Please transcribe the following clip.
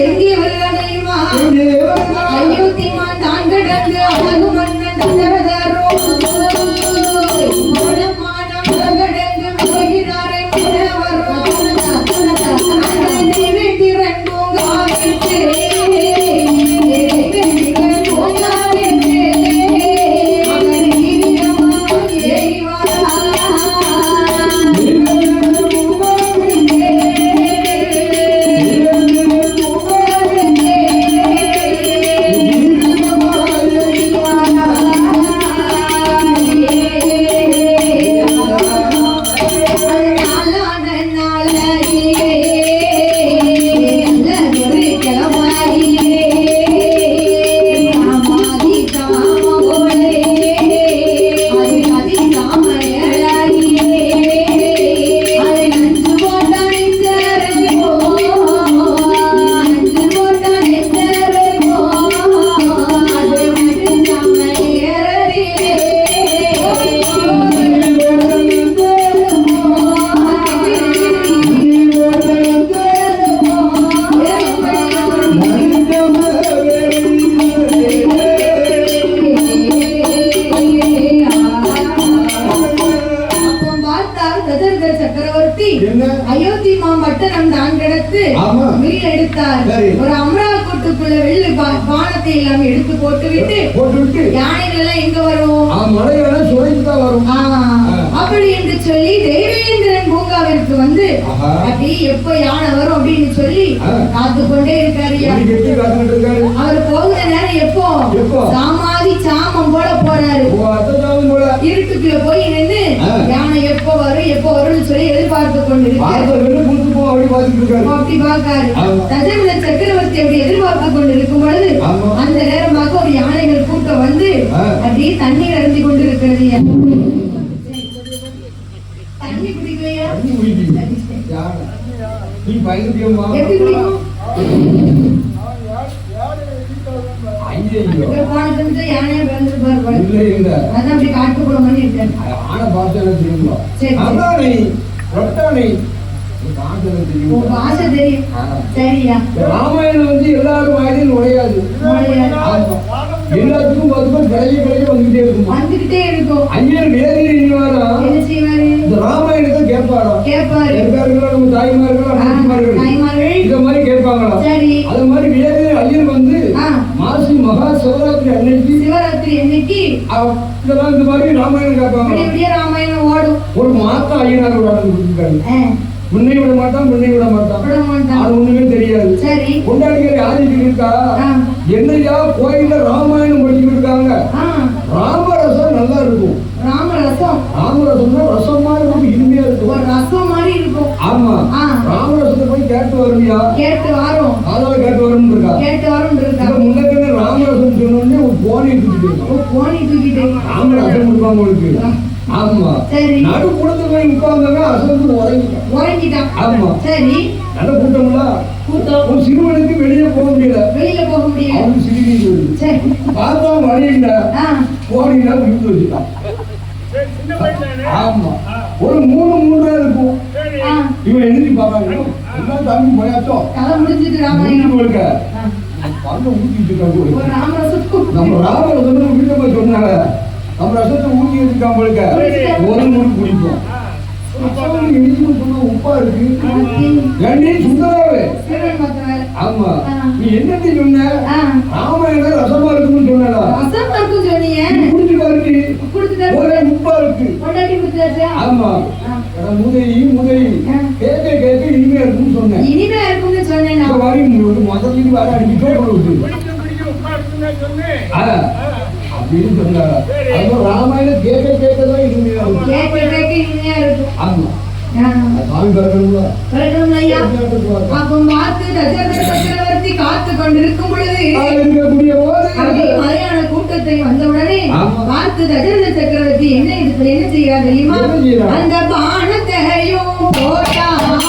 எங்கே வருகிறார் வருகிறார். அயோத்திமான் தான் கடந்து அழகு மன்னன் தசரதரோ Sim. எடுத்தார். ஒரு அமரா கொட்டுக்குள்ள வெள்ளி பானத்தை எல்லாம் எடுத்து போட்டு விட்டு போட்டுவிட்டு. யானைகள் எல்லாம் எங்க வரும்? மலையெல்லாம் சுரைத்து தான் வரும். அப்படி என்று சொல்லி தேவேந்திரன் பூங்காவிற்கு வந்து. அப்படி எப்ப யானை வரும்? அப்படின்னு சொல்லி. காத்து கொண்டே இருக்காரு அவர் போகிற நேரம் எப்போ? சாமாதி சாமம் போல போறாரு. இருட்டுக்குள்ள போய் நின்று. யானை எப்போ வரும் எப்போ வரும்னு சொல்லி எதிர்பார்த்து கொண்டிருக்காரு தசரத சக்கரவர்த்தி அப்படி எதிர்பார்த்து கொண்டு இருக்கும் பொழுது. அந்த நேரமாக ஒரு யானைகள் கூட்டம் வந்து. அப்படியே தண்ணீர் அருந்தி கொண்டு இருக்கிறது தண்ணி குடிக்கலையா. நீ பயந்துட்டியம்மா எப்படி குடிக்கும்? ஆனை பார்த்து சரி. அதானே ரொட்டானே ராமாயணம் வந்து எல்லாரும் வாயிலும் நுழையாது. எல்லாத்துக்கும் வந்துகிட்டே இருக்குமா? வந்துகிட்டே இருக்கும். ஐயர் வேதி இனிவாரா என்ன செய்வாரு? இந்த ராமாயணத்தை கேட்பாரா? கேட்பாரு. இருக்காருங்களா நம்ம தாய்மார்களா தாய்மார்கள். இத மாதிரி கேட்பாங்களா? சரி. அது மாதிரி வேதி ஐயர் வந்து. மாசி மகா சிவராத்திரி அன்னைக்கு சிவராத்திரி அன்னைக்கு இதெல்லாம் இந்த மாதிரி ராமாயணம் கேட்பாங்க ராமாயணம் ஓடும். ஒரு மாத்தா ஐயனார் ஆ, முன்னை விட மாட்டான் முன்னை விட மாட்டான். அது ஒண்ணுமே தெரியாது. சரி. கொண்டாடிகள் யாருக்கு இருக்கா. என்னையா கோயில்ல ராமாயணம் படிச்சுட்டு இருக்காங்க? ராமரசம் நல்லா இருக்கும். ராமரசம். ராமரசம்னா ரசம் மாதிரி ரொம்ப இனிமையா இருக்கும். ரசம் மாதிரி இருக்கும். ஆமா. ராமரசத்தை போய் கேட்டு வருவியா? கேட்டு வரும். அதால கேட்டு வரணும் இருக்கா? கேட்டு வரும் இருக்காங்க முன்னே ராமரசம் சொன்னோடனே ஒரு போனி தூக்கிட்டு போனி தூக்கிட்டு ராமரசம் கொடுப்பாங்க உங்களுக்கு. ஆமா. சரி. நடு கூடத்துல போய் உட்கார்ந்தாங்க உறங்கிட்டான் ஆமா. சரி. நல்ல கூட்டம்ல. கூட்டம். ஒரு சிறுவனுக்கு வெளியே போக முடியல. வெளியில போக முடியாது அவனுக்கு சிறுநீர் வருது சரி. பார்த்தா வழியில ஆ. போனீங்கன்னா விழுந்து வச்சுட்டான் ஆமா. ஒரு மூணு மூன்றா இருக்கும். இவன் எழுதி எல்லாம் தம்பி போயாச்சோ? கதை முடிஞ்சிட்டு முடிஞ்சு ராமாயணம் கொடுக்க ஆ, பணம் ஊத்திட்டு இருக்காங்க நம்ம வீட்டை போய் சொன்னாங்க. நம்ம ரசத்தை ஊத்தி வச்சுக்காம போலுக்க ஒரு முறை குடிப்போம். உப்பா இருக்கு சுந்தராவே. ஆமா. நீ என்னத்தை சொன்ன? ராமாயணம் ரசமா இருக்குன்னு சொன்னடா. ரசம் இருக்கும் சொன்னீங்க. குடிச்சு பாருடி கொடுத்துட்டாரு ஒரே உப்பா இருக்கு. ஆமா. ஆ. கேட்க கேட்க இனிமையா இருக்குன்னு சொன்னேன். இனிமே இருக்கும்னு சொன்னேன்? இந்த நான். மாதிரி உங்களுக்கு முதல்ல வர அடிக்கிட்டே கொடுத்து அப்படின்னு சொன்னாரா அது ராமாயணம் கேட்க கேட்கதான் இனிமையா இருக்கும் கேட்க கேட்க இனிமையா இருக்கும் ஆமா ஆ. சாமி பிறக்கணுங்களா வரட்டும் ஐயா அப்போ பார்த்து தசரத சக்கரவர்த்தி காத்து கொண்டிருக்கும் பொழுது மலையாள கூட்டத்தை வந்தவுடனே. பார்த்து தசரத சக்கரவர்த்தி என்ன இது என்ன செய்யறார் தெரியுமா? அந்த பானத்தையும் போட்டாரே